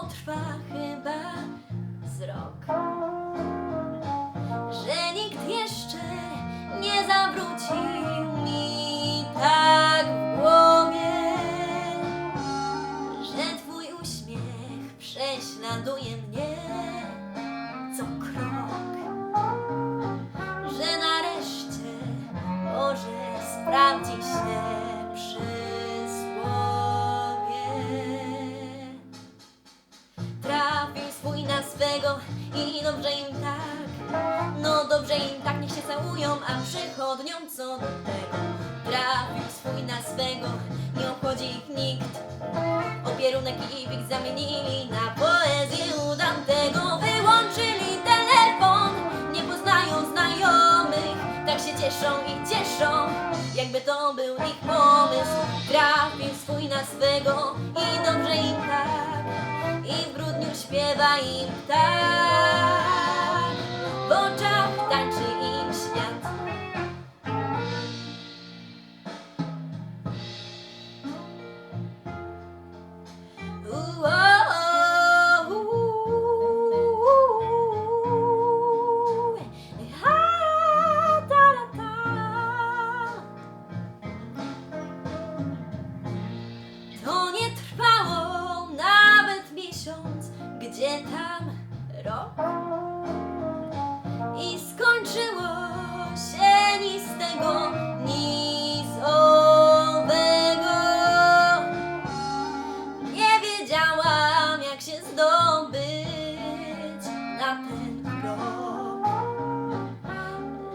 potrwa chyba z rok. Że nikt jeszcze nie zawrócił mi tak w głowie, że twój uśmiech prześladuje mnie. i dobrze im tak. No dobrze im tak, niech się całują, a przychodniom co do tego. Trafił swój na swego, nie obchodzi ich nikt. Opierunek i wiek zamienili na poezję u tamtego Wyłączyli telefon, nie poznają znajomych. Tak się cieszą i cieszą, jakby to był ich pomysł. Trafił swój na swego grudniu śpiewa gdzie tam rok. I skończyło się nic z tego, nic owego. Nie wiedziałam, jak się zdobyć na ten krok.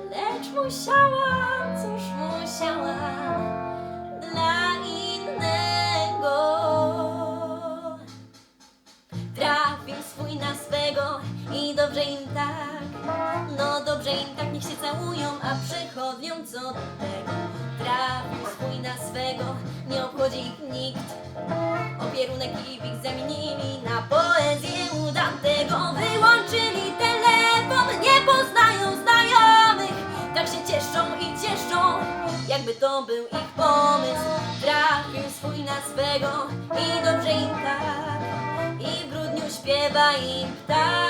Lecz musiałam, dobrze im tak. No dobrze im tak, niech się całują, a przechodniom co do tego. Trafił swój na swego, nie obchodzi ich nikt. Opierunek i ich zamienili na poezję u Dantego. Wyłączyli telefon, nie poznają znajomych. Tak się cieszą i cieszą, jakby to był ich pomysł. Trafił swój na swego i dobrze im tak. I w grudniu śpiewa im tak.